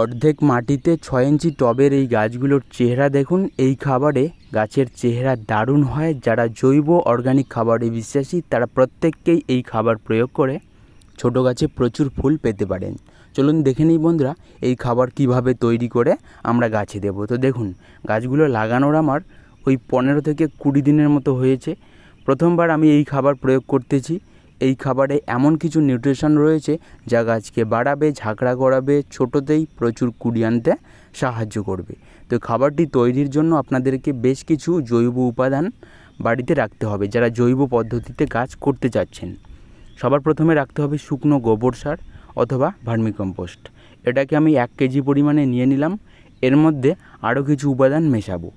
অর্ধেক মাটিতে ছয় ইঞ্চি টবের এই গাছগুলোর চেহারা দেখুন। এই খাবারে গাছের চেহারা দারুণ হয়। যারা জৈব অর্গানিক খাবারে বিশ্বাসী, তারা প্রত্যেককেই এই খাবার প্রয়োগ করে ছোট গাছে প্রচুর ফুল পেতে পারেন। চলুন দেখে নিই বন্ধুরা, এই খাবার কীভাবে তৈরি করে আমরা গাছে দেবো। তো দেখুন, গাছগুলো লাগানোর আমার ওই পনেরো থেকে কুড়ি দিনের মতো হয়েছে। প্রথমবার আমি এই খাবার প্রয়োগ করতেছি। এই খাবারে এমন কিছু নিউট্রিশন রয়েছে যা গাছকে বাড়াবে, ঝাঁকড়া করাবে, ছোটোতেই প্রচুর কুড়ি আনতে সাহায্য করবে। তো খাবারটি তৈরির জন্য আপনাদেরকে বেশ কিছু জৈব উপাদান বাড়িতে রাখতে হবে যারা জৈব পদ্ধতিতে গাছ করতে চাচ্ছেন। সবার প্রথমে রাখতে হবে শুকনো গোবর সার অথবা ভার্মিকম্পোস্ট। এটাকে আমি এক কেজি পরিমাণে নিয়ে নিলাম, এর মধ্যে আরও কিছু উপাদান মেশাবো।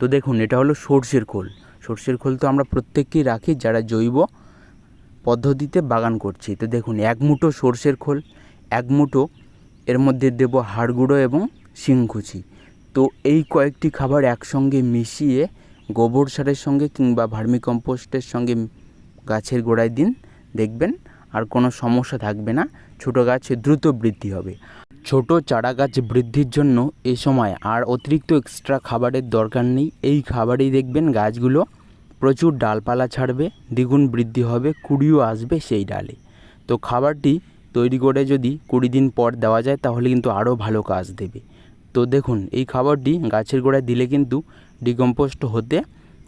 তো দেখুন, এটা হলো সর্ষের খোল। সর্ষের খোল তো আমরা প্রত্যেককেই রাখি যারা জৈব পদ্ধতিতে বাগান করছি। তো দেখুন, এক মুঠো সর্ষের খোল, এক মুঠো এর মধ্যে দেব হাড় গুঁড়ো এবং শিংকুচি তো এই কয়েকটি খাবার একসঙ্গে মিশিয়ে গোবর সারের সঙ্গে কিংবা ভার্মিকম্পোস্টের সঙ্গে গাছের গোড়ায় দিন, দেখবেন আর কোনো সমস্যা থাকবে না, ছোটো গাছ দ্রুত বৃদ্ধি হবে। ছোট চারা গাছ বৃদ্ধির জন্য এ সময় আর অতিরিক্ত এক্সট্রা খাবারের দরকার নেই। এই খাবারেই দেখবেন গাছগুলো প্রচুর ডালপালা ছাড়বে, দ্বিগুণ বৃদ্ধি হবে, কুড়িও আসবে সেই ডালে। তো খাবারটি তৈরি করে যদি কুড়ি দিন পর দেওয়া যায়, তাহলে কিন্তু আরও ভালো কাজ দেবে। তো দেখুন, এই খাবারটি গাছের গোড়ায় দিলে কিন্তু ডিকম্পোস্ট হতে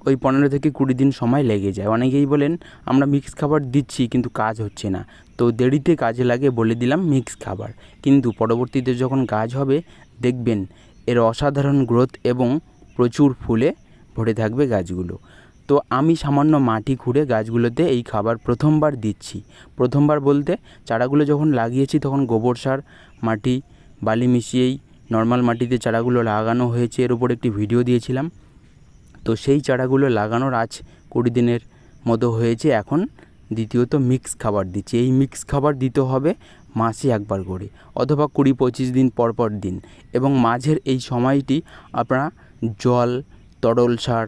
ওই পনেরো থেকে কুড়ি দিন সময় লেগে যায়। অনেকেই বলেন, আমরা মিক্স খাবার দিচ্ছি, কিন্তু কাজ হচ্ছে না। তো দেরিতে কাজে লাগে বলে দিলাম মিক্স খাবার। কিন্তু পরবর্তীতে যখন গাছ হবে, দেখবেন এর অসাধারণ গ্রোথ এবং প্রচুর ফুলে ভরে থাকবে গাছগুলো। তো আমি সামান্য মাটি খুঁড়ে গাছগুলোতে এই খাবার প্রথমবার দিচ্ছি। প্রথমবার বলতে চারাগুলো যখন লাগিয়েছি তখন গোবর সার, মাটি, বালি মিশিয়েই নর্মাল মাটিতে চারাগুলো লাগানো হয়েছে। এর উপর একটি ভিডিও দিয়েছিলাম। তো সেই চারাগুলো লাগানোর আজ কুড়ি দিনের মতো হয়েছে। এখন দ্বিতীয়ত মিক্স খাবার দিচ্ছি। এই মিক্স খাবার দিতে হবে মাসে একবার করে অথবা কুড়ি পঁচিশ দিন পর পর দিন। এবং মাঝের এই সময়টি আপনারা জল, তরল সার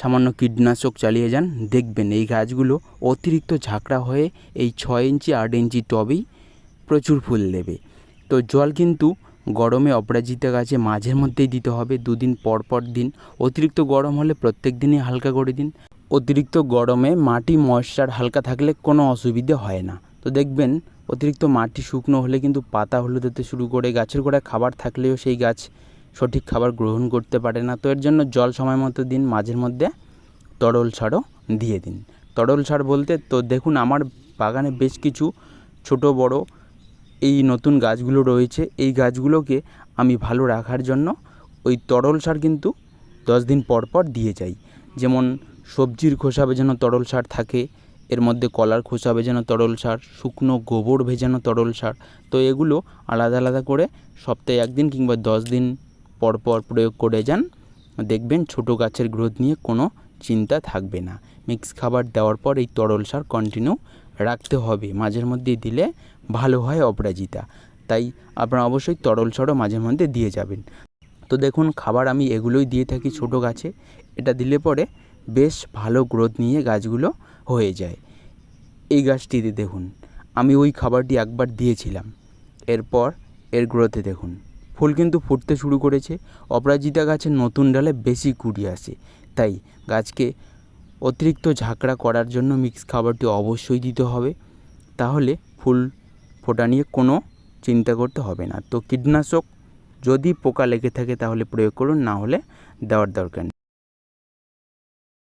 সামান্য কীটনাশক চালিয়ে যান। দেখবেন এই গাছগুলো অতিরিক্ত ঝাঁকড়া হয়ে এই ছয় ইঞ্চি, আট ইঞ্চি টবেই প্রচুর ফুল দেবে। তো জল কিন্তু গরমে অপরাজিতা গাছে মাঝের মধ্যেই দিতে হবে। দুদিন পর পর দিন। অতিরিক্ত গরম হলে প্রত্যেক দিনই হালকা করে দিন। অতিরিক্ত গরমে মাটি, ময়েশ্চার হালকা থাকলে কোনো অসুবিধে হয় না। তো দেখবেন অতিরিক্ত মাটি শুকনো হলে কিন্তু পাতা হলুদ হতে শুরু করে গাছের গোড়ায় খাবার থাকলেও সেই গাছ সঠিক খাবার গ্রহণ করতে পারে না। তো এর জন্য জল সময় মতো দিন, মাঝের মধ্যে তরল সারও দিয়ে দিন। তরল সার বলতে, তো দেখুন আমার বাগানে বেশ কিছু ছোট, বড় এই নতুন গাছগুলো রয়েছে। এই গাছগুলোকে আমি ভালো রাখার জন্য ওই তরল সার কিন্তু দশ দিন পর পর দিয়ে যাই। যেমন সবজির খোসা ভেজানো তরল সার থাকে, এর মধ্যে কলার খোসা ভেজানো তরল সার, শুকনো গোবর ভেজানো তরল সার। তো এগুলো আলাদা আলাদা করে সপ্তাহে একদিন কিংবা দশ দিন পর পর প্রয়োগ করে যান, দেখবেন ছোট গাছের গ্রোথ নিয়ে কোনো চিন্তা থাকবে না। মিক্স খাবার দেওয়ার পর এই তরল সার কন্টিনিউ রাখতে হবে। মাঝের মধ্যে দিলে ভালো হয় অপরাজিতা। তাই আপনারা অবশ্যই তরল সারও মাঝে মধ্যে দিয়ে যাবেন। তো দেখুন, খাবার আমি এগুলোই দিয়ে থাকি ছোট গাছে। এটা দিলে পরে বেশ ভালো গ্রোথ নিয়ে গাছগুলো হয়ে যায়। এই গাছটিতে দেখুন, আমি ওই খাবারটি একবার দিয়েছিলাম। এরপর এর গ্রোথে দেখুন। ফুল কিন্তু ফুটতে শুরু করেছে। অপরাজিতা গাছের নতুন ডালে বেশি কুড়ি আসে। তাই গাছকে অতিরিক্ত ঝাঁকড়া করার জন্য মিক্স খাবারটি অবশ্যই দিতে হবে। তাহলে ফুল ফোটা নিয়ে কোনো চিন্তা করতে হবে না। তো কীটনাশক যদি পোকা লেগে থাকে তাহলে প্রয়োগ করুন, না হলে দেওয়ার দরকার